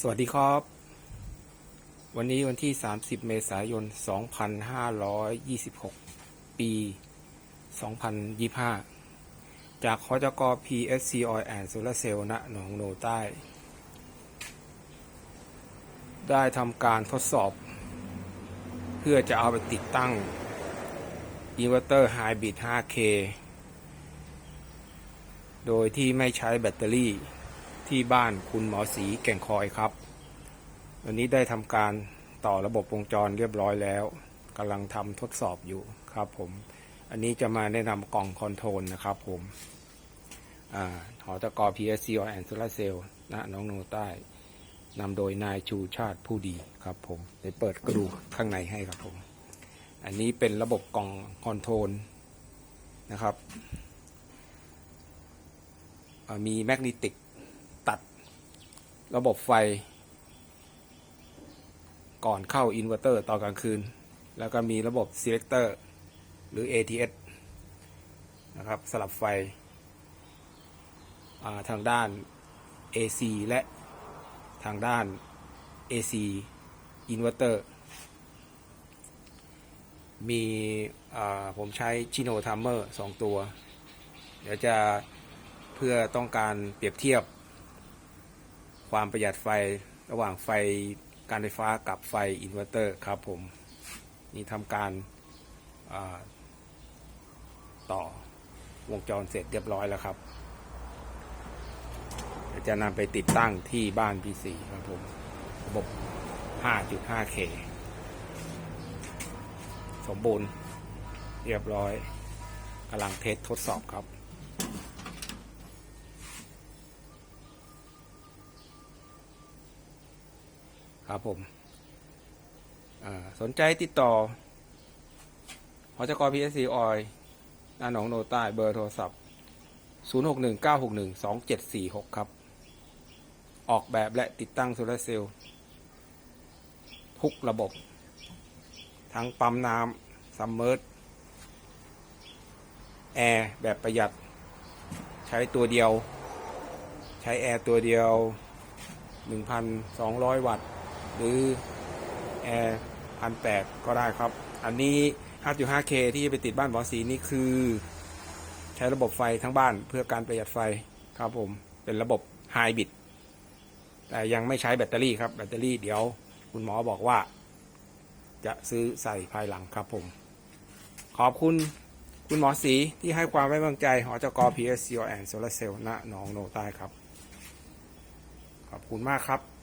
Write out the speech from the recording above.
สวัสดีครับ วันนี้วันที่ 30 เมษายน 2526 ปี 2025 จากคอจก PSC Oil and Solar Cell ณหนองโนใต้ ได้ทำการทดสอบ เพื่อจะเอาไปติดตั้งอินเวอร์เตอร์ Hybrid 5K โดยที่ไม่ใช้แบตเตอรี่ ที่บ้านคุณหมอสีแก่งคอยครับ วันนี้ได้ทำการต่อระบบวงจรเรียบร้อยแล้วกำลังทำทดสอบอยู่ครับผม อันนี้จะมาแนะนำกล่องคอนโทรลนะครับผมอหอตะกอ PSC Oil and Solar Cell ณน้องโนใต้นำโดยนายชูชาติผู้ดีครับผมเดี๋ยวเปิดกระดูข้างในให้ครับผม อันนี้เป็นระบบกล่องคอนโทรลนะครับ มีแมกนิติก ระบบไฟ ก่อนเข้าอินเวอร์เตอร์ตอนกลางคืน แล้วก็มีระบบ selector หรือ ATS นะครับสลับไฟาทางด้าน AC และทางด้าน AC อินเวอร์เตอร์มีผมใช้ชิโนทัมเมอร์สองตัว เดี๋ยวจะเพื่อต้องการเปรียบเทียบ ความประหยัดไฟระหว่างไฟการไฟฟ้ากับไฟอินเวอร์เตอร์ครับผม นี่ทำการาต่อวงจรเสร็จเรียบร้อยแล้วครับจะนำไปติดตั้งที่บ้าน P4 ครับผม ระบบ 5.5K สมบูรณ์เรียบร้อยกำลังเทสทดสอบครับ ครับผมสนใจติดต่อหอจกพีเอสซีออยน้าหนองโนใต้เบอร์โทรศัพท์ 0619612746 ครับ ออกแบบและติดตั้งโซลาร์เซลล์ทุกระบบ ทั้งปั๊มน้ำซัมเมอร์แอร์แบบประหยัด ใช้ตัวเดียว ใช้แอร์ตัวเดียว 1,200 วัตต์ หรือแอร์พันแปดก็ได้ครับ อันนี้ 5.5K ที่จะไปติดบ้านหมอสีนี่คือ ใช้ระบบไฟทั้งบ้านเพื่อการประหยัดไฟครับผม เป็นระบบไฮบริดแต่ยังไม่ใช้แบตเตอรี่ครับ แบตเตอรี่เดี๋ยวคุณหมอบอกว่า จะซื้อใส่ภายหลังครับผม ขอบคุณคุณหมอสีที่ให้ความไว้วางใจหอจก PSC and Solar Cell ณหนองโนใต้ครับ ขอบคุณมากครับ